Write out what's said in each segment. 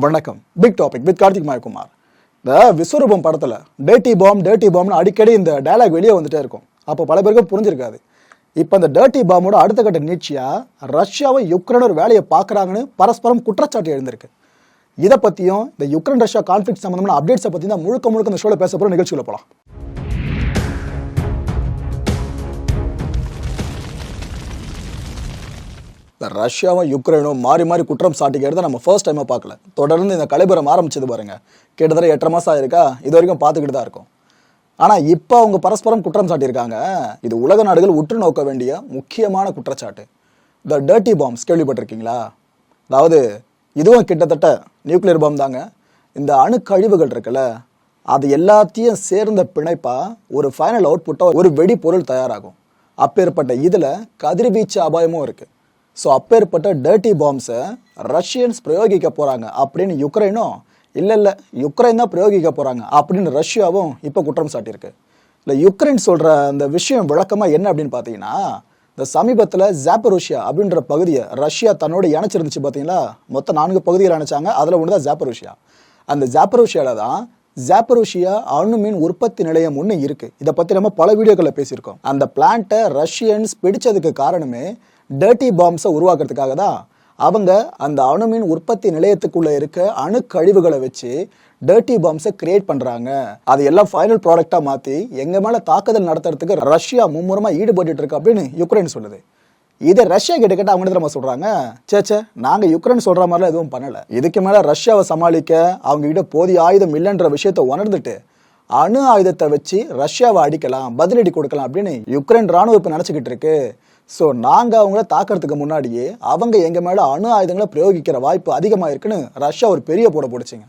வணக்கம். Big topic with Karthik Mayakumar. இந்த விஸ்வரூபம் படத்தில் டேட்டி பாம் டேட்டி பாம்னு அடிக்கடி இந்த டைலாக் வெளியே வந்துட்டே இருக்கும். அப்போ பல பேருக்கும் புரிஞ்சிருக்காது. இப்போ இந்த டேர்ட்டி பாமோட அடுத்த கட்ட நீட்சியாக ரஷ்யாவை யுக்ரைன் ஒரு வேலையை பார்க்குறாங்கன்னு பரஸ்பரம் குற்றச்சாட்டு எழுந்திருக்கு. இதை பற்றியும் இந்த யுக்ரைன் ரஷ்யா கான்ஃப்ளிக் சம்மந்தமான அப்டேட்ஸை பற்றி தான் முழுக்க முழுக்க இந்த ஷோவில் பேச போகிற நிகழ்ச்சியில் போகலாம் இந்த ரஷ்யாவும் யுக்ரைனும் மாறி மாறி குற்றம் சாட்டிக்கிறத நம்ம ஃபர்ஸ்ட் டைமாக பார்க்கல. தொடர்ந்து இந்த கலைபுரம் ஆரம்பிச்சது பாருங்க. கிட்டத்தட்ட எட்டரை மாதம் ஆயிருக்கா? இது வரைக்கும் பார்த்துக்கிட்டு தான் இருக்கும். ஆனால் இப்போ அவங்க பரஸ்பரம் குற்றம் சாட்டியிருக்காங்க. இது உலக நாடுகள் உற்று நோக்க வேண்டிய முக்கியமான குற்றச்சாட்டு. த டர்ட்டி பாம்ஸ் கேள்விப்பட்டிருக்கீங்களா? அதாவது இதுவும் கிட்டத்தட்ட நியூக்ளியர் பாம் தாங்க. இந்த அணு கழிவுகள் இருக்குல்ல அது எல்லாத்தையும் சேர்ந்த பிணைப்பாக ஒரு ஃபைனல் அவுட்புட்டாக ஒரு வெடி பொருள் தயாராகும். அப்பேற்பட்ட இதில் கதிர்வீச்சு அபாயமும் இருக்குது ஸோ அப்பேற்பட்ட டர்ட்டி பாம்ஸை ரஷ்யன்ஸ் பிரயோகிக்க போகிறாங்க அப்படின்னு யுக்ரைனும் இல்லை இல்லை யுக்ரைன் தான் பிரயோகிக்க போகிறாங்க அப்படின்னு ரஷ்யாவும் இப்போ குற்றம் சாட்டியிருக்கு. இல்லை யுக்ரைன் சொல்கிற அந்த விஷயம் விளக்கமாக என்ன அப்படின்னு பார்த்தீங்கன்னா இந்த சமீபத்தில் ஜாப்பரோஷியா அப்படின்ற பகுதியை ரஷ்யா தன்னோட இணைச்சிருந்துச்சு பார்த்தீங்களா மொத்தம் நான்கு பகுதிகள் இணைச்சாங்க. அதில் ஒன்று தான் ஜாப்பரூஷியா அந்த ஜாப்பரோஷியாவில் தான் ஜாப்பரோஷியா அணு மின் உற்பத்தி நிலையம் ஒன்று இருக்குது இதை பற்றி நம்ம பல வீடியோக்களில் பேசியிருக்கோம். அந்த பிளான்ட்டை ரஷ்யன்ஸ் பிடிச்சதுக்கு காரணமே டர்ட்டி பாம்ஸை உருவாக்குறதுக்காக தான் அவங்க அந்த அணுமின் உற்பத்தி நிலையத்துக்குள்ளே இருக்க அணு கழிவுகளை வச்சு டர்ட்டி பாம்ஸை கிரியேட் பண்ணுறாங்க அது எல்லாம் ஃபைனல் ப்ராடக்டாக மாற்றி எங்கள் மேலே தாக்குதல் நடத்துறதுக்கு ரஷ்யா மும்முரமாக ஈடுபட்டு இருக்கு அப்படின்னு யுக்ரைன் சொல்லுது. இதை ரஷ்யா கிட்ட கேட்ட அவங்க நம்ம சொல்றாங்க? சேச்சே நாங்க யுக்ரைன் சொல்ற மாதிரிலாம் எதுவும் பண்ணல. இதுக்கு மேல ரஷ்யாவை சமாளிக்க அவங்க கிட்ட போதிய ஆயுதம் இல்லைன்ற விஷயத்தை உணர்ந்துட்டு அணு ஆயுதத்தை வச்சு ரஷ்யாவை அடிக்கலாம் பதிலடி கொடுக்கலாம் அப்படின்னு யுக்ரைன் ராணுவ இப்போ நினச்சிக்கிட்டு இருக்கு. ஸோ நாங்கள் அவங்கள தாக்கிறதுக்கு முன்னாடியே அவங்க எங்கள் மேலே அணு ஆயுதங்களை பிரயோகிக்கிற வாய்ப்பு அதிகமாக இருக்குன்னு ரஷ்யா ஒரு பெரிய போட போடுச்சிங்க.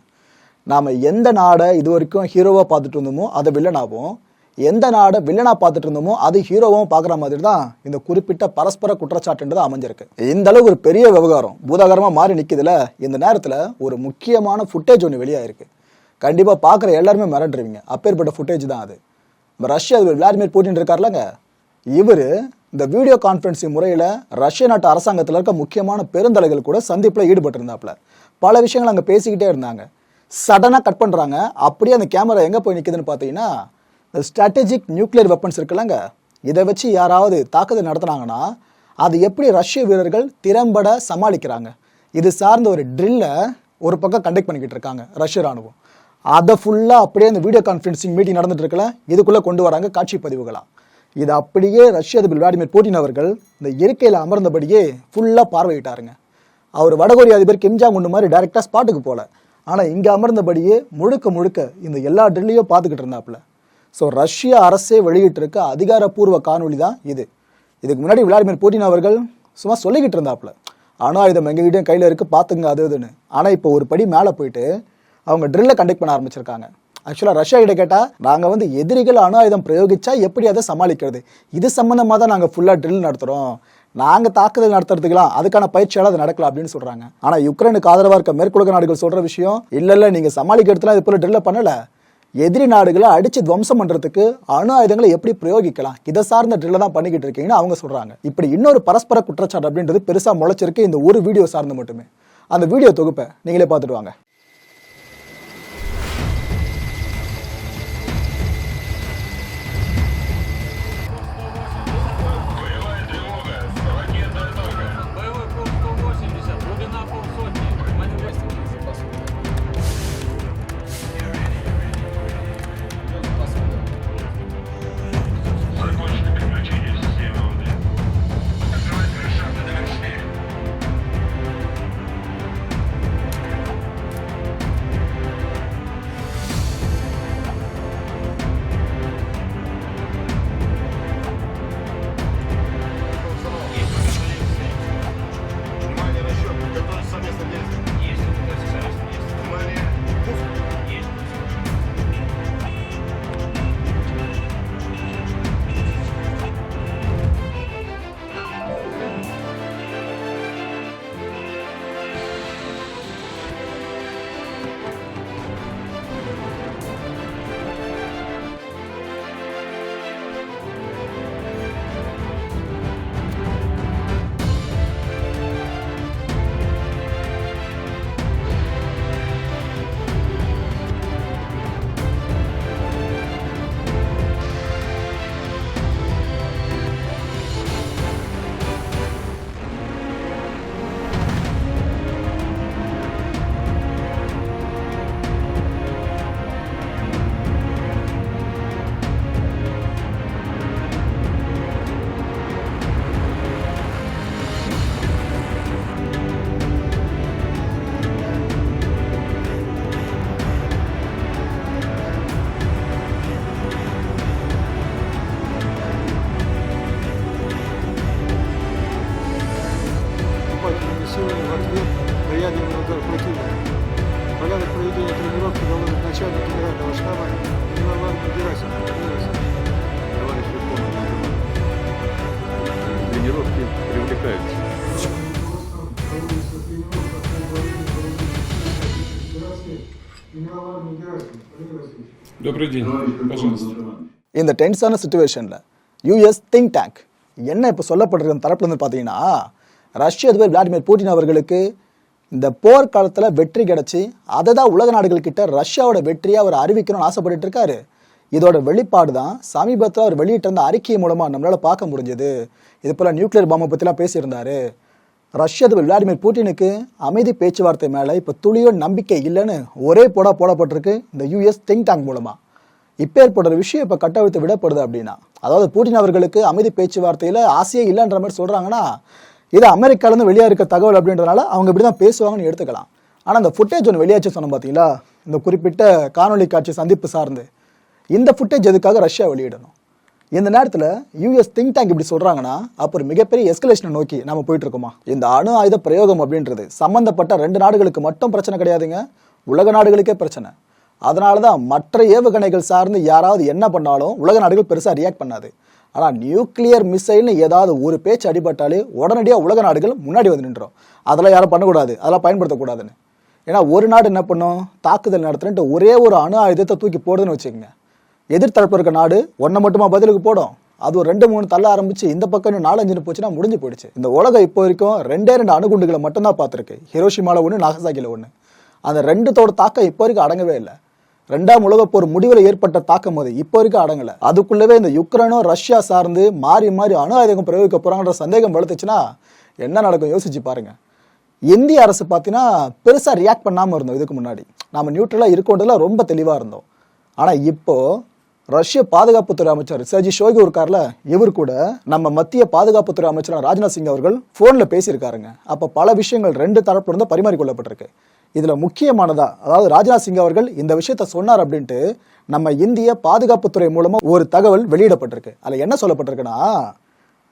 நாம் எந்த நாடை இது வரைக்கும் ஹீரோவாக பார்த்துட்டு இருந்தோமோ அதை வில்லனாகவும் எந்த நாடை வில்லனாக பார்த்துட்டு இருந்தோமோ அது ஹீரோவாகவும் பார்க்குற மாதிரி தான் இந்த குறிப்பிட்ட பரஸ்பர குற்றச்சாட்டுன்றது அமைஞ்சிருக்கு. இந்த அளவுக்கு ஒரு பெரிய விவகாரம் பூதாகரமாக மாறி நிற்கிதுல இந்த நேரத்தில் ஒரு முக்கியமான ஃபுட்டேஜ் ஒன்று வெளியாயிருக்கு. கண்டிப்பாக பார்க்குற எல்லாருமே மிரண்டுருவீங்க. அப்பேற்பட்ட ஃபுட்டேஜ் தான் அது. ரஷ்யா விளாடிமிர் புட்டின் இருக்கார்லங்க. இவர் இந்த வீடியோ கான்ஃபரன்சிங் முறையில் ரஷ்ய நாட்டு அரசாங்கத்தில் இருக்க முக்கியமான பெருந்தலைகள் கூட சந்திப்பில் ஈடுபட்டிருந்தாப்புல. பல விஷயங்கள் அங்கே பேசிக்கிட்டே இருந்தாங்க. சடனாக கட் பண்ணுறாங்க அப்படியே அந்த கேமரா எங்கே போய் நிற்கிதுன்னு பார்த்தீங்கன்னா இந்த ஸ்ட்ராட்டஜிக் நியூக்ளியர் வெப்பன்ஸ் இருக்குல்லங்க. இதை வச்சு யாராவது தாக்குதல் நடத்துனாங்கன்னா அது எப்படி ரஷ்ய வீரர்கள் திறம்பட சமாளிக்கிறாங்க? இது சார்ந்த ஒரு ட்ரில்லை ஒரு பக்கம் கண்டக்ட் பண்ணிக்கிட்டு இருக்காங்க ரஷ்ய ராணுவம். அதை ஃபுல்லாக அப்படியே அந்த வீடியோ கான்ஃபரன்சிங் மீட்டிங் நடந்துட்டு இருக்கல இதுக்குள்ளே கொண்டு வராங்க காட்சி பதிவுகளாக இது அப்படியே ரஷ்ய அதிபர் விளாடிமிர் புட்டின் அவர்கள் இந்த இருக்கையில் அமர்ந்தபடியே ஃபுல்லாக பார்வையிட்டாருங்க. அவர் வடகொரிய அதிபர் கிம் உண்டு மாதிரி டைரெக்டாக ஸ்பாட்டுக்கு போகல ஆனால் இங்கே அமர்ந்தபடியே முழுக்க முழுக்க இந்த எல்லா ட்ரில்லையும் பார்த்துக்கிட்டு இருந்தாப்புல. ஸோ ரஷ்ய அரசே வெளியிட்டிருக்க அதிகாரப்பூர்வ காணொளி தான் இது. இதுக்கு முன்னாடி விளாடிமிர் புட்டின் அவர்கள் சும்மா சொல்லிக்கிட்டு இருந்தாப்புல. ஆனால் இதை எங்ககிட்டயும் கையில் இருக்குது பார்த்துங்க அது இதுன்னு. ஆனால் இப்போ ஒரு படி மேலே போயிட்டு அவங்க ட்ரில்லை கண்டக்ட் பண்ண ஆரம்பிச்சிருக்காங்க. ஆக்சுவலாக ரஷ்யா கிட்ட கேட்டால் நாங்கள் வந்து எதிரிகள் அணு ஆயுதம் பிரயோகிச்சா எப்படி அதை சமாளிக்கிறது? இது சம்மந்தமாக தான் நாங்கள் ஃபுல்லாக ட்ரில் நடத்துகிறோம் நாங்கள் தாக்குதல் நடத்துறதுக்கெல்லாம் அதுக்கான பயிற்சியால் அது நடக்கல அப்படின்னு சொல்கிறாங்க ஆனால் யுக்ரைனுக்கு ஆதரவாக இருக்க மேற்குலக நாடுகள் சொல்கிற விஷயம் இல்லை இல்லை நீங்கள் சமாளிக்கிறதுலாம் இது போல ட்ரில்லை பண்ணலை. எதிரி நாடுகளை அடிச்சு துவம்சம் பண்ணுறதுக்கு அணு ஆயுதங்களை எப்படி பிரயோகிக்கலாம்? இதை சார்ந்த ட்ரில்ல தான் பண்ணிக்கிட்டு இருக்கீங்கன்னு அவங்க சொல்கிறாங்க இப்படி இன்னொரு பரஸ்பர குற்றச்சாட்டு அப்படின்றது பெருசாக முளைச்சிருக்கு இந்த ஒரு வீடியோ சார்ந்து மட்டுமே. அந்த வீடியோ தொகுப்பை நீங்களே பார்த்துட்டு வாங்க. привлекаются. Добрый день. Пожалуйста. இந்த டென்ஸான சுச்சுவேஷனில் யூஎஸ் திங்க் டேங்க் என்ன இப்போ சொல்லப்படுற தரப்புல இருந்து பார்த்தீங்கன்னா ரஷ்ய அதிபர் விளாடிமிர் புட்டின் அவர்களுக்கு இந்த போர் காலத்தில் வெற்றி கிடைச்சி அதை தான் உலக நாடுகள் கிட்ட ரஷ்யாவோட வெற்றியை அவர் அறிவிக்கணும்னு ஆசைப்பட்டுட்டு இருக்காரு இதோட வெளிப்பாடு தான் சமீபத்தில் அவர் வெளியிட்ட அந்த அறிக்கை மூலமாக நம்மளால் பார்க்க முடிஞ்சது. இது போல் நியூக்ளியர் பாம்பை பற்றிலாம் பேசியிருந்தாரு. ரஷ்ய அதிபர் விளாடிமிர் புட்டினுக்கு அமைதி பேச்சுவார்த்தை மேலே இப்போ துளியோ நம்பிக்கை இல்லைன்னு ஒரே போடா போடப்பட்டிருக்கு இந்த யூஎஸ் திங்க் டேங்க் மூலமாக இப்போ ஏற்படுற விஷயம் இப்போ கட்டவிழ்த்து விடப்படுது அப்படின்னா. அதாவது பூட்டின் அவர்களுக்கு அமைதி பேச்சுவார்த்தையில் ஆசையே இல்லைன்ற மாதிரி சொல்கிறாங்கன்னா இது அமெரிக்காலேருந்து வெளியாக இருக்க தகவல் அப்படின்றதுனால அவங்க இப்படி தான் பேசுவாங்கன்னு எடுத்துக்கலாம். ஆனால் அந்த ஃபுட்டேஜ் ஒன்று வெளியாச்சு சொன்னோம் பார்த்தீங்களா இந்த குறிப்பிட்ட காணொலி காட்சி சந்திப்பு சார்ந்து. இந்த ஃபுட்டேஜ் எதுக்காக ரஷ்யா வெளியிடணும்? இந்த நேரத்தில் யூஎஸ் திங்க் டேங்க் இப்படி சொல்கிறாங்கன்னா அப்போ ஒரு மிகப்பெரிய எஸ்கலேஷனை நோக்கி நம்ம போயிட்டுருக்கோமா? இந்த அணு ஆயுத பிரயோகம் அப்படின்றது சம்பந்தப்பட்ட ரெண்டு நாடுகளுக்கு மட்டும் பிரச்சனை கிடையாதுங்க. உலக நாடுகளுக்கே பிரச்சனை. அதனால தான் மற்ற ஏவுகணைகள் சார்ந்து யாராவது என்ன பண்ணாலும் உலக நாடுகள் பெருசாக ரியாக்ட் பண்ணாது. ஆனால் நியூக்ளியர் மிசைல்னு ஏதாவது ஒரு பேச்சு அடிபட்டாலே உடனடியாக உலக நாடுகள் முன்னாடி வந்து நின்றோம். அதெல்லாம் யாரும் பண்ணக்கூடாது. அதெல்லாம் பயன்படுத்தக்கூடாதுன்னு. ஏன்னா ஒரு நாடு என்ன பண்ணும்? தாக்குதல் நடத்துறேன்ட்டு ஒரே ஒரு அணு ஆயுதத்தை தூக்கி போடுதுன்னு வச்சுக்கோங்க. எதிர்த்தரப்பு இருக்க நாடு ஒன்றை மட்டுமா பதிலுக்கு போடும்? அது ஒரு ரெண்டு மூணு தள்ள ஆரம்பிச்சு இந்த பக்கம் நாலஞ்சுன்னு போச்சுன்னா முடிஞ்சு போயிடுச்சு. இந்த உலகம் இப்போ வரைக்கும் ரெண்டே ரெண்டு அணுகுண்டுகளை மட்டும்தான் பார்த்துருக்கு. ஹிரோஷிமாவில் ஒன்று நாகசாக்கியில் ஒன்று அந்த ரெண்டுத்தோட தாக்கம் இப்போ வரைக்கும் அடங்கவே இல்லை. ரெண்டாம் உலக போர் முடிவில் ஏற்பட்ட தாக்கம் அது இப்போ வரைக்கும் அடங்கலை. அதுக்குள்ளவே இந்த யுக்ரைனும் ரஷ்யா சார்ந்து மாறி மாறி அணு ஆயுதம் பிரயோகிக்க போகிறாங்கன்ற சந்தேகம் வளர்த்துச்சுன்னா என்ன நடக்கும் யோசிச்சு பாருங்க. இந்திய அரசு பார்த்தீங்கன்னா பெருசாக ரியாக்ட் பண்ணாமல் இருந்தோம் இதுக்கு முன்னாடி. நம்ம நியூட்ரலாக இருக்கோன்றதுல ரொம்ப தெளிவாக இருந்தோம். ஆனால் இப்போது ரஷ்ய பாதுகாப்புத்துறை அமைச்சர் சஜி ஷோகி இருக்கார்ல இவர் கூட நம்ம மத்திய பாதுகாப்புத்துறை அமைச்சர் ராஜ்நாத் சிங் அவர்கள் ஃபோனில் பேசியிருக்காருங்க. அப்போ பல விஷயங்கள் ரெண்டு தரப்புல இருந்து பரிமாறிக்கொள்ளப்பட்டிருக்கு இதில் முக்கியமானதா அதாவது ராஜ்நாத் சிங் அவர்கள் இந்த விஷயத்த சொன்னார் அப்படின்ட்டு நம்ம இந்திய பாதுகாப்புத்துறை மூலமாக ஒரு தகவல் வெளியிடப்பட்டிருக்கு. அதில் என்ன சொல்லப்பட்டிருக்குன்னா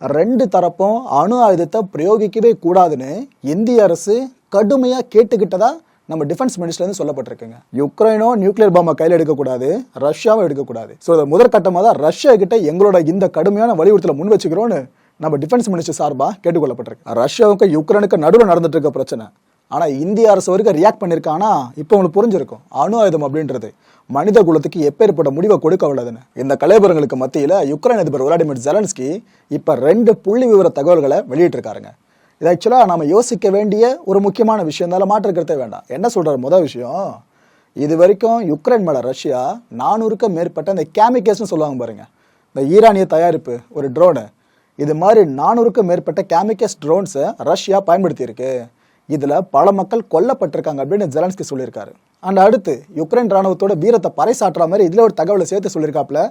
ரெண்டு தரப்பும் அணு ஆயுதத்தை பிரயோகிக்கவே கூடாதுன்னு இந்திய அரசு கடுமையாக கேட்டுக்கிட்டதா நம்ம டிஃபென்ஸ் மினிஸ்டர்லேருந்து சொல்லப்பட்டிருக்குங்க. யுக்ரைனோ நியூக்ளியர் பாம்பை கையில் எடுக்கக்கூடாது ரஷ்யாவும் எடுக்கக்கூடாது. ஸோ முதற்கட்டமாக தான் ரஷ்யா கிட்ட எங்களோட இந்த கடுமையான வலியுறுத்தலை முன் வச்சுக்கிறோன்னு நம்ம டிஃபென்ஸ் மினிஸ்டர் சார்பாக கேட்டுக்கொள்ளப்பட்டிருக்கு. ரஷ்யாவுக்கு யுக்ரைனுக்கு நடுவில் நடந்துட்டு இருக்க பிரச்சனை. ஆனால் இந்திய அரசு வரைக்கும் ரியாக்ட் பண்ணியிருக்கானா இப்போ உங்களுக்கு புரிஞ்சிருக்கும். அணு ஆயுதம் அப்படின்றது மனித குலத்துக்கு எப்பேற்பட்ட முடிவை கொடுக்க உள்ளதுன்னு. இந்த கலைபுரங்களுக்கு மத்தியில் யுக்ரைன் அதிபர் விளாடிமிர் ஜெலன்ஸ்கி இப்போ ரெண்டு புள்ளி விவர தகவல்களை வெளியிட்டிருக்காருங்க. இது ஆக்சுவலாக நம்ம யோசிக்க வேண்டிய ஒரு முக்கியமான விஷயம். தான் மாற்றுக்கிறதே வேண்டாம். என்ன சொல்கிறார் முதல் விஷயம் இது வரைக்கும் யுக்ரைன் மேலே ரஷ்யா நானூறுக்கும் மேற்பட்ட இந்த கேமிக்கல்ஸ்னு சொல்லுவாங்க பாருங்கள் இந்த ஈரானிய தயாரிப்பு ஒரு ட்ரோனு இது மாதிரி நானூறுக்கும் மேற்பட்ட கேமிக்கல்ஸ் ட்ரோன்ஸை ரஷ்யா பயன்படுத்தியிருக்கு. இதில் பல மக்கள் கொல்லப்பட்டிருக்காங்க அப்படின்னு ஜெலன்ஸ்கி சொல்லியிருக்காரு. அண்ட் அடுத்து யுக்ரைன் ராணுவத்தோட வீரத்தை பறைசாற்றுற மாதிரி இதில் ஒரு தகவலை சேர்த்து சொல்லியிருக்காப்புல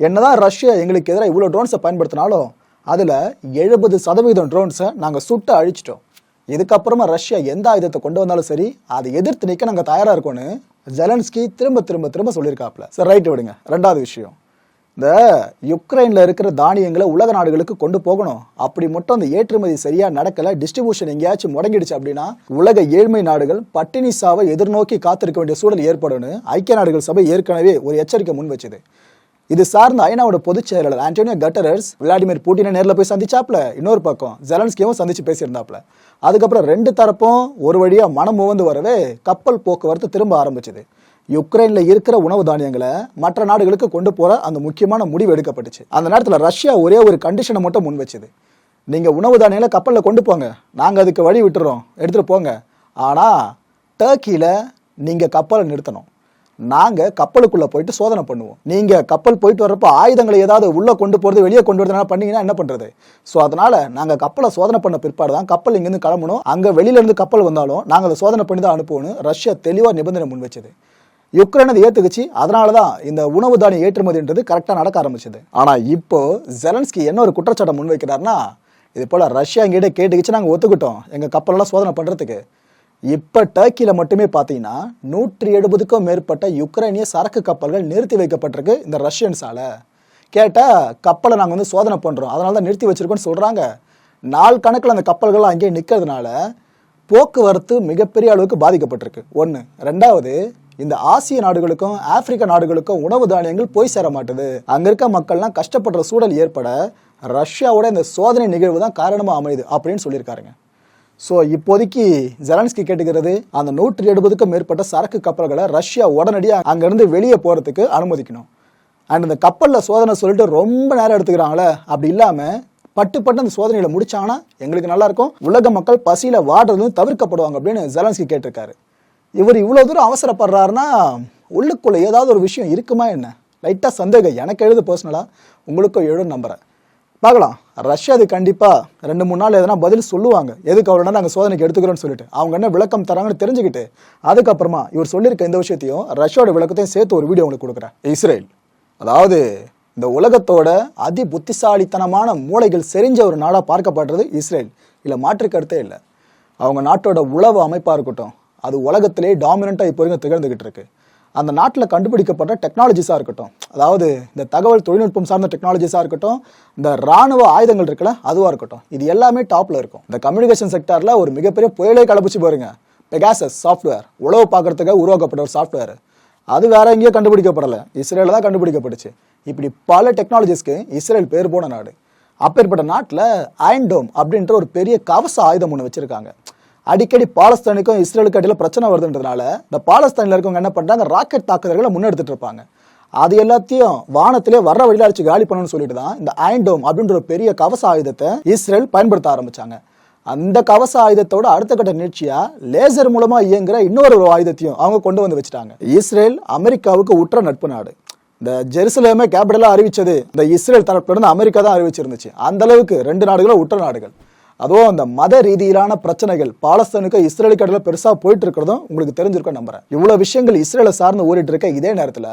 என்னதான் ரஷ்யா எங்களுக்கு எதிராக இவ்வளோ ட்ரோன்ஸை பயன்படுத்தினாலும் அதில் எழுபது சதவீதம் ட்ரோன்ஸை நாங்கள் சுட்டு அழிச்சிட்டோம். இதுக்கப்புறமா ரஷ்யா எந்த ஆயுதத்தை கொண்டு வந்தாலும் சரி அதை எதிர்த்து நிற்க நாங்கள் தயாராக இருக்கோன்னு ஜெலன்ஸ்கி திரும்ப திரும்ப திரும்ப சொல்லியிருக்காப்ல சரி ரைட்டு விடுங்க. ரெண்டாவது விஷயம். இந்த யுக்ரைனில் இருக்கிற தானியங்களை உலக நாடுகளுக்கு கொண்டு போகணும். அப்படி மட்டும் அந்த ஏற்றுமதி சரியாக நடக்கலை டிஸ்ட்ரிபியூஷன் எங்கேயாச்சும் முடங்கிடுச்சு அப்படின்னா உலக ஏழ்மை நாடுகள் பட்டினி சாவை எதிர்நோக்கி காத்திருக்க வேண்டிய சூழல் ஏற்படும்னு ஐக்கிய நாடுகள் சபை ஏற்கனவே ஒரு எச்சரிக்கை முன் வச்சுது. இது சார்ந்த ஐநாவோட பொதுச் செயலாளர் ஆண்டோனியோ கட்டரர்ஸ் விளாடிமிர் புட்டினை நேரில் போய் சந்திச்சாப்ல. இன்னொரு பக்கம் ஜெலன்ஸ்கியும் சந்திச்சு பேசியிருந்தாப்ல. அதுக்கப்புறம் ரெண்டு தரப்பும் ஒரு வழியாக மனம் முவந்து வரவே கப்பல் போக்குவரத்து திரும்ப ஆரம்பிச்சது. யுக்ரைனில் இருக்கிற உணவு தானியங்களை மற்ற நாடுகளுக்கு கொண்டு போற அந்த முக்கியமான முடிவு எடுக்கப்பட்டுச்சு. அந்த நேரத்தில் ரஷ்யா ஒரே ஒரு கண்டிஷனை மட்டும் முன் வச்சுது நீங்க உணவு தானியங்களை கப்பலில் கொண்டு போங்க. நாங்கள் அதுக்கு வழி விட்டுறோம். எடுத்துட்டு போங்க. ஆனால் டர்க்கியில் நீங்கள் கப்பலை நிறுத்தணும். நாங்க கப்பலுக்குள்ள போயிட்டு சோதனை பண்ணுவோம். நீங்க கப்பல் போயிட்டு வரப்போ ஆயுதங்களை ஏதாவது உள்ள கொண்டு போறது வெளியே கொண்டு வரதுனால பண்ணீங்கன்னா என்ன பண்றது? ஸோ அதனால நாங்க கப்பலை சோதனை பண்ண பிற்பாடு தான் கப்பல் இங்கேருந்து கிளம்பணும். அங்க வெளியில இருந்து கப்பல் வந்தாலும் நாங்க அதை சோதனை பண்ணி தான் அனுப்புவோம்னு ரஷ்யா தெளிவா நிபந்தனை முன் வச்சது யுக்ரைன் அதை ஏத்துக்குச்சு. அதனால தான் இந்த உணவு தானிய ஏற்றுமதின்றது கரெக்டாக நடக்க ஆரம்பிச்சது. ஆனா இப்போ ஜெலன்ஸ்கி என்ன ஒரு குற்றச்சாட்டை முன்வைக்கிறார்னா இது போல ரஷ்யா எங்கிட்ட கேட்டுக்கிச்சு நாங்கள் ஒத்துக்கிட்டோம். எங்க கப்பலெல்லாம் சோதனை பண்றதுக்கு. இப்போ டர்க்கியில் மட்டுமே பார்த்தீங்கன்னா நூற்றி எழுபதுக்கும் மேற்பட்ட யுக்ரைனிய சரக்கு கப்பல்கள் நிறுத்தி வைக்கப்பட்டிருக்கு இந்த ரஷ்யன்ஸால கேட்டால் கப்பலை நாங்கள் வந்து சோதனை பண்ணுறோம் அதனால தான் நிறுத்தி வச்சிருக்கோம்னு சொல்கிறாங்க நாள் கணக்கில் அந்த கப்பல்கள் அங்கேயே நிற்கிறதுனால போக்குவரத்து மிகப்பெரிய அளவுக்கு பாதிக்கப்பட்டிருக்கு. ஒன்று ரெண்டாவது இந்த ஆசிய நாடுகளுக்கும் ஆப்பிரிக்க நாடுகளுக்கும் உணவு தானியங்கள் போய் சேர மாட்டுது. அங்க இருக்க மக்கள்லாம் கஷ்டப்படுற சூழல் ஏற்பட ரஷ்யாவோட இந்த சோதனை நிகழ்வு தான் காரணமாக அமையுது அப்படின்னு சொல்லியிருக்காருங்க. ஸோ இப்போதைக்கு ஜெலான்ஸ்கி கேட்டுக்கிறது அந்த நூற்றி எழுபதுக்கும் மேற்பட்ட சரக்கு கப்பல்களை ரஷ்யா உடனடியாக அங்கேருந்து வெளியே போகிறதுக்கு அனுமதிக்கணும். அண்ட் இந்த கப்பலில் சோதனை சொல்லிட்டு ரொம்ப நேரம் எடுத்துக்கிறாங்களே அப்படி இல்லாமல் பட்டு பட்டு அந்த சோதனைகளை முடிச்சாங்கன்னா எங்களுக்கு நல்லா இருக்கும். உலக மக்கள் பசியில் வாடுறதும் தவிர்க்கப்படுவாங்க அப்படின்னு ஜெலன்ஸ்கி கேட்டிருக்காரு. இவர் இவ்வளோ தூரம் அவசரப்படுறாருன்னா உள்ளுக்குள்ளே ஏதாவது ஒரு விஷயம் இருக்குமா என்ன? லைட்டாக சந்தேகம். எனக்கு எழுது பர்சனலாக உங்களுக்கும் எழுதும் நம்புகிறேன் பார்க்கலாம். ரஷ்யா அது கண்டிப்பாக ரெண்டு மூணு நாள் எதனா பதில் சொல்லுவாங்க. எதுக்கு அவ்வளோ நாங்கள் சோதனைக்கு எடுத்துக்கிறோம்னு சொல்லிட்டு. அவங்க என்ன விளக்கம் தராங்கன்னு தெரிஞ்சுக்கிட்டு அதுக்கப்புறமா இவர் சொல்லியிருக்க இந்த விஷயத்தையும் ரஷ்யாவோட விளக்கத்தையும் சேர்த்து ஒரு வீடியோ உங்களுக்கு கொடுக்குறேன். இஸ்ரேல். அதாவது இந்த உலகத்தோட அதி புத்திசாலித்தனமான மூளைகள் செறிஞ்ச ஒரு நாடாக பார்க்கப்படுறது இஸ்ரேல். இல்லை மாற்று கருத்தே இல்லை. அவங்க நாட்டோட உளவு அமைப்பாக இருக்கட்டும் அது உலகத்திலே டாமினண்ட்டாக இப்போ வரைக்கும் திகழ்ந்துகிட்டு இருக்குது அந்த நாட்டில் கண்டுபிடிக்கப்பட்ட டெக்னாலஜிஸாக இருக்கட்டும். அதாவது இந்த தகவல் தொழில்நுட்பம் சார்ந்த டெக்னாலஜிஸாக இருக்கட்டும் இந்த ராணுவ ஆயுதங்கள் இருக்குல்ல அதுவாக இருக்கட்டும். இது எல்லாமே டாப்பில் இருக்கும். இந்த கம்யூனிகேஷன் செக்டாரில் ஒரு மிகப்பெரிய புயலே கலப்பிச்சு பாருங்க. பெகாசஸ் சாஃப்ட்வேர் உளவு பார்க்குறதுக்காக உருவாக்கப்பட்ட ஒரு சாஃப்ட்வேர் அது வேற எங்கேயோ கண்டுபிடிக்கப்படலை. இஸ்ரேலில் தான் கண்டுபிடிக்கப்பட்டுச்சு. இப்படி பல டெக்னாலஜிஸ்க்கு இஸ்ரேல் பேர் போன நாடு. அப்பேற்பட்ட நாட்டில் அயன்டோம் அப்படின்ற ஒரு பெரிய கவச ஆயுதம் ஒன்று வச்சுருக்காங்க. அடிக்கடி பாலஸ்தீனுக்கும் இஸ்ரேலுக்கு இடையில பிரச்சனை வருதுன்றதுனால இந்த பாலஸ்தீனில் இருக்கவங்க என்ன பண்றாங்க? ராக்கெட் தாக்குதல்களை முன்னெடுத்துட்டு இருப்பாங்க. அது எல்லாத்தையும் வானத்திலே வர்ற வழியில அடிச்சு காலி பண்ணணும்னு சொல்லிட்டு தான் இந்த அயன்டோம் அப்படின்ற ஒரு பெரிய கவச ஆயுதத்தை இஸ்ரேல் பயன்படுத்த ஆரம்பிச்சாங்க. அந்த கவச ஆயுதத்தோட அடுத்த கட்ட நிகழ்ச்சியா லேசர் மூலமா இயங்குற இன்னொரு ஒரு ஆயுதத்தையும் அவங்க கொண்டு வந்து வச்சுட்டாங்க. இஸ்ரேல் அமெரிக்காவுக்கு உற்ற நட்பு நாடு. இந்த ஜெருசலேமே கேபிட்டலா அறிவிச்சது இந்த இஸ்ரேல் தரப்புல இருந்து அமெரிக்கா தான் அறிவிச்சிருந்துச்சு. அந்த அளவுக்கு ரெண்டு நாடுகளும் உற்ற நாடுகள். அதுவும் அந்த மத ரீதியிலான பிரச்சனைகள் பாலஸ்தீனுக்கு இஸ்ரேலுக்கு இடையில பெருசா போயிட்டு இருக்கிறதும் உங்களுக்கு தெரிஞ்சிருக்கும் நம்புறேன். இவ்வளவு விஷயங்கள் இஸ்ரேலை சார்ந்து ஓடிட்டு இருக்க இதே நேரத்துல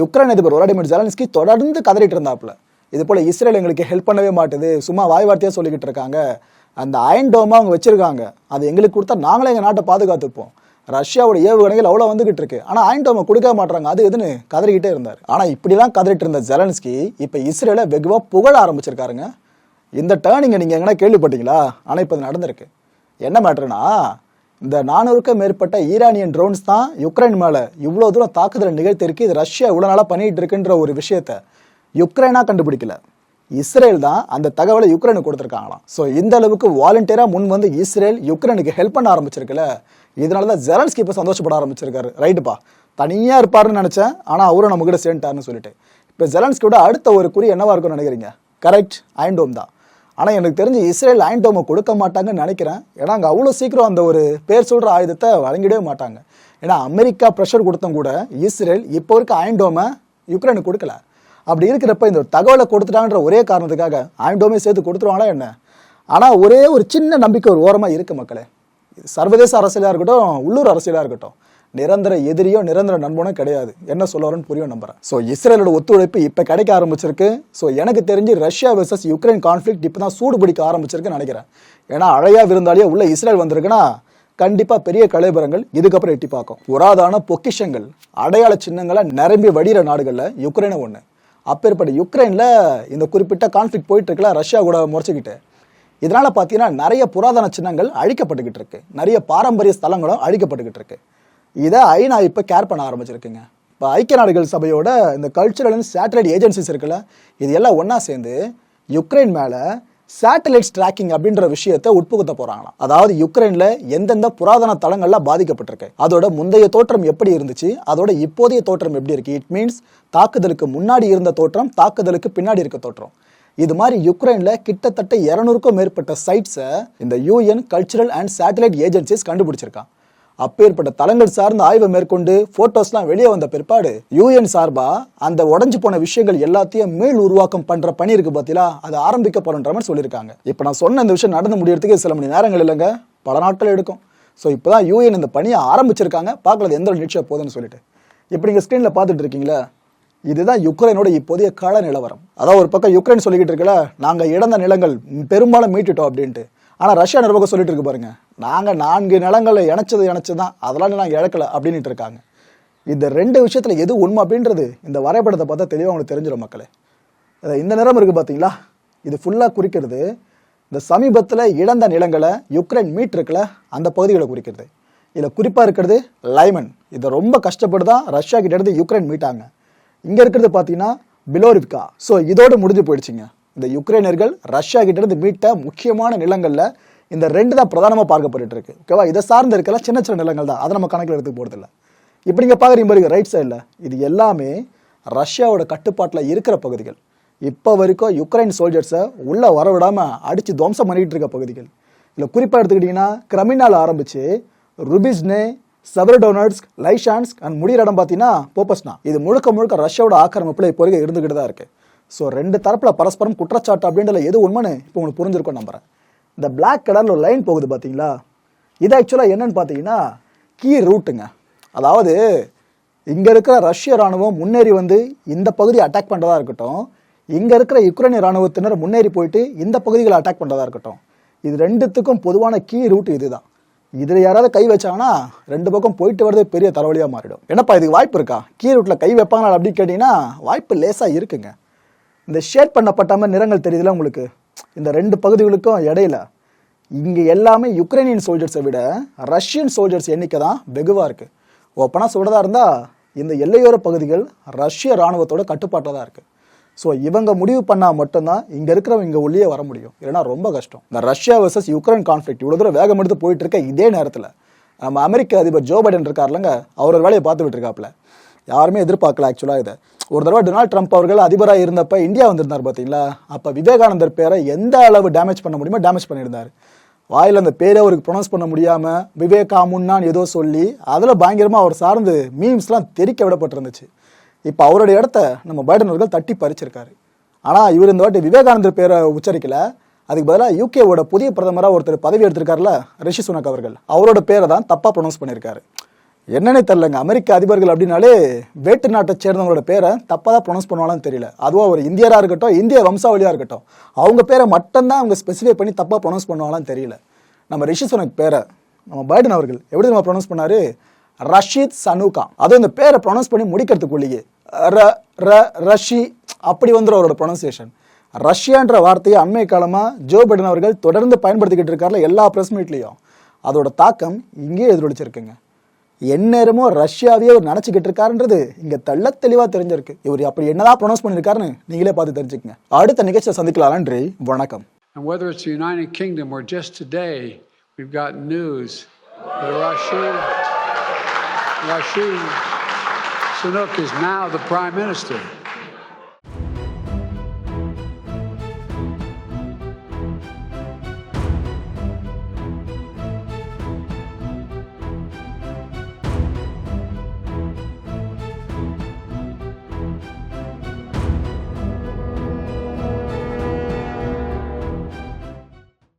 யுக்ரைன் அதிபர் விளாடிமிர் ஜெலன்ஸ்கி தொடர்ந்து கதறிட்டு இருந்தாப்புல. இது போல இஸ்ரேல் எங்களுக்கு ஹெல்ப் பண்ணவே மாட்டுது சும்மா வாய் வார்த்தையா சொல்லிக்கிட்டு இருக்காங்க. அந்த அயன் டோமா அவங்க வச்சிருக்காங்க. அது எங்களுக்கு கொடுத்தா நாங்களே எங்க நாட்டை பாதுகாத்துப்போம். ரஷ்யாவோட ஏவுகணைகள் அவ்வளோ வந்துகிட்டு இருக்கு. ஆனா அயன் டோமை கொடுக்க மாட்டாங்க அது எதுன்னு கதறிக்கிட்டே இருந்தார். ஆனா இப்படிலாம் கதறிட்டு இருந்த ஜெலன்ஸ்கி இப்ப இஸ்ரேலை வெகுவா புகழ ஆரம்பிச்சிருக்காருங்க. இந்த டேர்னிங்கை நீங்கள் எங்கன்னா கேள்விப்பட்டீங்களா? ஆனால் இப்போ இது நடந்திருக்கு. என்ன மேட்ருனா இந்த நானூறுக்கும் மேற்பட்ட ஈரானியன் ட்ரோன்ஸ் தான் யுக்ரைன் மேலே இவ்வளோ தூரம் தாக்குதலை நிகழ்த்திருக்கு இது ரஷ்யா இவ்வளோ நாளாக பண்ணிகிட்டு இருக்குன்ற ஒரு விஷயத்த யுக்ரைனாக கண்டுபிடிக்கல. இஸ்ரேல் தான் அந்த தகவலை யுக்ரைனுக்கு கொடுத்துருக்காங்களாம். ஸோ இந்த அளவுக்கு வாலண்டியராக முன் வந்து இஸ்ரேல் யுக்ரைனுக்கு ஹெல்ப் பண்ண ஆரம்பிச்சிருக்குல்ல. இதனால தான் ஜெலன்ஸ்கி இப்போ சந்தோஷப்பட ஆரம்பிச்சிருக்காரு. ரைட்டுப்பா தனியாக இருப்பாருன்னு நினச்சேன். ஆனால் அவரும் நம்ம கிட்ட சேர்ந்துட்டாருன்னு சொல்லிட்டு. இப்போ ஜெலன்ஸ்கியோட அடுத்த ஒரு குறி என்னவா இருக்கும்னு நினைக்கிறீங்க? கரெக்ட் ஐண்டோம் தான். ஆனால் எனக்கு தெரிஞ்சு இஸ்ரேல் ஆயின்டோமை கொடுக்க மாட்டாங்கன்னு நினைக்கிறேன். ஏன்னா அங்கே அவ்வளோ சீக்கிரம் அந்த ஒரு பேர் சொல்கிற ஆயுதத்தை வழங்கிடவே மாட்டாங்க. ஏன்னா அமெரிக்கா ப்ரெஷர் கொடுத்தும் கூட இஸ்ரேல் இப்போ இருக்க ஆயின்டோமை யுக்ரைனுக்கு கொடுக்கல. அப்படி இருக்கிறப்ப இந்த தகவலை கொடுத்துட்டாங்கன்ற ஒரே காரணத்துக்காக ஆயின்டோமே சேர்த்து கொடுத்துருவாங்களா என்ன? ஆனால் ஒரே ஒரு சின்ன நம்பிக்கை ஒரு ஓரமாக இருக்குது மக்களே. சர்வதேச அரசியலாக இருக்கட்டும் உள்ளூர் அரசியலாக இருக்கட்டும். நிரந்தர எதிரியோ நிரந்தர நண்பனோ கிடையாது. என்ன சொல்ல வரேன்னு புரியும் நம்புறேன். ஸோ இஸ்ரேலோட ஒத்துழைப்பு இப்போ கிடைக்க ஆரம்பிச்சிருக்கு. ஸோ எனக்கு தெரிஞ்சு ரஷ்யா வெர்சஸ் யுக்ரைன் கான்ஃப்ளிக் இப்போ தான் சூடு பிடிக்க ஆரம்பிச்சிருக்குன்னு நினைக்கிறேன். ஏன்னா அழையா விருந்தாளியே உள்ள இஸ்ரேல் வந்திருக்குன்னா கண்டிப்பாக பெரிய கலைபரங்கள் இதுக்கப்புறம் எட்டி பார்க்கும். புராதான பொக்கிஷங்கள் அடையாள சின்னங்களை நிரம்பி வடிகிற நாடுகளில் யுக்ரைனை ஒன்று அப்பேற்பட்ட யுக்ரைனில் இந்த குறிப்பிட்ட கான்ஃப்ளிக் போயிட்டு இருக்கல ரஷ்யா கூட முறைச்சிக்கிட்டு. இதனால் பார்த்தீங்கன்னா நிறைய புராதன சின்னங்கள் அழிக்கப்பட்டுக்கிட்டு இருக்கு. நிறைய பாரம்பரிய ஸ்தலங்களும் அழிக்கப்பட்டுக்கிட்டு இருக்கு. இதை ஐநா இப்போ கேர் பண்ண ஆரம்பிச்சிருக்குங்க. இப்போ ஐக்கிய நாடுகள் சபையோட இந்த கல்ச்சுரல் அண்ட் சேட்டலைட் ஏஜென்சிஸ் இருக்குல்ல இது எல்லாம் ஒன்றா சேர்ந்து யுக்ரைன் மேலே சேட்டலைட்ஸ் ட்ராக்கிங் அப்படின்ற விஷயத்தை உட்புகுத்த போறாங்களாம். அதாவது யுக்ரைன்ல எந்தெந்த புராதன தளங்கள்லாம் பாதிக்கப்பட்டிருக்கு. அதோட முந்தைய தோற்றம் எப்படி இருந்துச்சு? அதோட இப்போதைய தோற்றம் எப்படி இருக்கு? இட் மீன்ஸ் தாக்குதலுக்கு முன்னாடி இருந்த தோற்றம் தாக்குதலுக்கு பின்னாடி இருக்க தோற்றம். இது மாதிரி யுக்ரைன்ல கிட்டத்தட்ட இரநூறுக்கும் மேற்பட்ட சைட்ஸை இந்த UN cultural and satellite agencies கண்டுபிடிச்சிருக்கான் அப்பேற்பட்ட தளங்கள் சார்ந்த ஆய்வை மேற்கொண்டு போட்டோஸ்லாம் வெளியே வந்த பிற்பாடு யூஎன் சார்பா அந்த உடஞ்சு போன விஷயங்கள் எல்லாத்தையும் மீள் உருவாக்கம் பண்ற பணி இருக்கு பார்த்தீங்களா அது ஆரம்பிக்க போறன்ற மாதிரி சொல்லியிருக்காங்க. இப்போ நான் சொன்ன இந்த விஷயம் நடந்து முடியறதுக்கு சில மணி நேரங்கள் இல்லைங்க. பல நாட்கள் எடுக்கும். ஸோ இப்போதான் யூஎன் இந்த பணியை ஆரம்பிச்சிருக்காங்க. பார்க்கறது எந்த ஒரு நிகழ்ச்சியாக போகுதுன்னு சொல்லிட்டு. இப்போ நீங்கள் ஸ்க்ரீனில் பார்த்துட்டு இருக்கீங்களா இதுதான் யுக்ரைனோட இப்போதைய கள நிலவரம் அதாவது ஒரு பக்கம் யுக்ரைன் சொல்லிக்கிட்டு இருக்கல நாங்கள் இழந்த நிலங்கள் பெரும்பாலும் மீட்டுட்டோம் அப்படின்ட்டு. ஆனால் ரஷ்யா நிர்வாகம் சொல்லிட்டு இருக்கு பாருங்க. நாங்கள் நான்கு நிலங்களை இணைச்சது இணைச்சு தான் அதெல்லாம் நாங்கள் இழக்கல அப்படின்ட்டு இருக்காங்க. இந்த ரெண்டு விஷயத்தில் எது உண்மை அப்படின்றது இந்த வரைபடத்தை பார்த்தா தெளிவாக உங்களுக்கு தெரிஞ்சிடும் மக்களே. இந்த நிறம் இருக்குது பார்த்தீங்களா இது ஃபுல்லாக குறிக்கிறது இந்த சமீபத்தில் இழந்த நிலங்களை யுக்ரைன் மீட்டிருக்கல அந்த பகுதிகளை குறிக்கிறது. இதில் குறிப்பாக இருக்கிறது லைமன். இதை ரொம்ப கஷ்டப்பட்டு தான் ரஷ்யா கிட்ட இருந்து யுக்ரைன் மீட்டாங்க. இங்கே இருக்கிறது பார்த்தீங்கன்னா பிலோரிப்கா ஸோ இதோடு முடிஞ்சு போயிடுச்சுங்க. இந்த யுக்ரைனர்கள் ரஷ்யா கிட்ட இருந்து மீட்ட முக்கியமான நிலங்களில் இந்த ரெண்டு தான் பிரதானமாக பார்க்கப்பட்டு இருக்கு ஓகேவா இதை சார்ந்து இருக்கலாம். சின்ன சின்ன நிலங்கள் தான். அதை நம்ம கணக்கில் எடுத்து போகிறதில்ல இப்படி நீங்கள் பார்க்குறீங்க பாருங்க ரைட் சைடில் இது எல்லாமே ரஷ்யாவோட கட்டுப்பாட்டில் இருக்கிற பகுதிகள். இப்போ வரைக்கும் யுக்ரைன் சோல்ஜர்ஸை உள்ளே வரவிடாமல் அடித்து துவம்சம் பண்ணிக்கிட்டு இருக்க பகுதிகள். இதில் குறிப்பாக எடுத்துக்கிட்டிங்கன்னா கிரமினால் ஆரம்பித்து ருபிஸ்னே சவரடோனட்ஸ்க் லைஷான்ஸ்க் அண்ட் முடிகிற இடம் பார்த்தீங்கன்னா போப்பஸ்னா இது முழுக்க முழுக்க ரஷ்யாவோட ஆக்கிரமிப்பில் இப்போ வரைக்கும் இருந்துக்கிட்டு தான் இருக்குது ஸோ ரெண்டு தரப்பில் பரஸ்பரம் குற்றச்சாட்டு அப்படின்றதுல எது உண்மைன்னு இப்போ உங்களுக்கு புரிஞ்சிருக்கும் நம்புறேன். இந்த பிளாக் கலரில் ஒரு லைன் போகுது பார்த்தீங்களா இது ஆக்சுவலாக என்னன்னு பார்த்தீங்கன்னா கீ ரூட்டுங்க அதாவது இங்கே இருக்கிற ரஷ்ய ராணுவம் முன்னேறி வந்து இந்த பகுதியை அட்டாக் பண்ணுறதா இருக்கட்டும் இங்கே இருக்கிற யுக்ரைனிய இராணுவத்தினர் முன்னேறி போயிட்டு இந்த பகுதிகளை அட்டாக் பண்ணுறதா இருக்கட்டும். இது ரெண்டுத்துக்கும் பொதுவான கீ ரூட் இதுதான். இதில் யாராவது கை வச்சாங்கன்னா ரெண்டு பக்கம் போயிட்டு வரதே பெரிய தலைவலியாக மாறிடும். என்னப்பா இதுக்கு வாய்ப்பு இருக்கா? கீ ரூட்டில் கை வைப்பாங்களா அப்படின்னு கேட்டிங்கன்னா வாய்ப்பு லேசாக இருக்குங்க. இந்த ஷேட் பண்ணப்பட்டாம நிறங்கள் தெரியுதுல உங்களுக்கு? இந்த ரெண்டு பகுதிகளுக்கும் இடையில. இங்கே எல்லாமே யுக்ரைனியன் சோல்ஜர்ஸை விட ரஷ்யன் சோல்ஜர்ஸ் எண்ணிக்கை தான் வெகுவாக இருக்குது ஓப்பனாக சொல்கிறதா இருந்தால் இந்த எல்லையோர பகுதிகள் ரஷ்ய இராணுவத்தோட கட்டுப்பாட்டில் தான் இருக்குது ஸோ இவங்க முடிவு பண்ணால் மட்டும்தான் இங்கே இருக்கிறவங்க இங்கே உள்ளே வர முடியும். இல்லைனா ரொம்ப கஷ்டம். இந்த ரஷ்யா வர்சஸ் யுக்ரைன் கான்ஃப்ளிக் இவ்வளோ தூரம் வேகம் எடுத்து போயிட்டு இருக்க இதே நேரத்தில். நம்ம அமெரிக்க அதிபர் ஜோ பைடன் இருக்கார்லங்க அவரோட வேலையை பார்த்துக்கிட்டு இருக்காப்புல. யாருமே எதிர்பார்க்கல ஆக்சுவலாக இதை. ஒரு தடவை டொனால்ட் ட்ரம்ப் அவர்கள் அதிபராக இருந்தப்ப இந்தியா வந்திருந்தார் பார்த்தீங்களா? அப்போ விவேகானந்தர் பேரை எந்த அளவு டேமேஜ் பண்ண முடியுமோ டேமேஜ் பண்ணியிருந்தார். வாயில் அந்த பேரை அவருக்கு ப்ரொனவுன்ஸ் பண்ண முடியாமல் விவேகாமுன்னான்னு ஏதோ சொல்லி அதில் பயங்கரமாக அவர் சார்ந்து மீம்ஸ்லாம் தெறிக்க விடப்பட்டிருந்துச்சு. இப்போ அவருடைய இடத்த நம்ம பைடன் அவர்கள் தட்டி பறிச்சிருக்காரு. ஆனால் இவர் இந்த வாட்டி விவேகானந்தர் பேரை உச்சரிக்கல. அதுக்கு பதிலாக யூகேவோட புதிய பிரதமராக ஒருத்தர் பதவி எடுத்திருக்காருல ரிஷி சுனக் அவர்கள். அவரோட பேரை தான் தப்பாக ப்ரொனவுன்ஸ் பண்ணியிருக்காரு. என்னன்னே தெரிலங்க அமெரிக்க அதிபர்கள் அப்படின்னாலே வேட்டு நாட்டை சேர்ந்தவங்களோட பேரை தப்பாக தான் ப்ரொனவுன்ஸ் பண்ணுவாங்கன்னு தெரியல. அதுவும் ஒரு இந்தியராக இருக்கட்டும் இந்திய வம்சாவளியாக இருக்கட்டும் அவங்க பேரை மட்டும்தான் அவங்க ஸ்பெசிஃபை பண்ணி தப்பாக ப்ரொனவுன்ஸ் பண்ணுவாங்களான்னு தெரியல. நம்ம ரிஷி சுனக் பேரை நம்ம பைடன் அவர்கள் எப்படி நம்ம ப்ரொனவுன்ஸ் பண்ணார்? ரஷீத் சனுகா. அதுவும் இந்த பேரை ப்ரொனவுன்ஸ் பண்ணி முடிக்கிறதுக்குள்ளேயே ர ர ரஷி அப்படி வந்துடும் அவரோட ப்ரொனன்சியேஷன் ரஷ்யான்ற வார்த்தையை அண்மை காலமாக ஜோ பைடன் அவர்கள் தொடர்ந்து பயன்படுத்திக்கிட்டு இருக்கார்ல எல்லா ப்ரெஸ் மீட்லேயும் அதோட தாக்கம் இங்கேயே எதிரொலிச்சிருக்குங்க. எந்நேரமும் ரஷ்யாவையே அவர் நினச்சிக்கிட்டு இருக்காருன்றது இங்கே தெள்ள தெளிவாக தெரிஞ்சிருக்கு. இவர் அப்படி என்னதான் ப்ரொனவுன்ஸ் பண்ணியிருக்காருன்னு நீங்களே பார்த்து தெரிஞ்சுக்கங்க. அடுத்த நிகழ்ச்சியை சந்திக்கலாம். நன்றி. வணக்கம். And whether it's the United Kingdom or just today, we've got news. That Rashid, Rashid Sunak is now the Prime Minister.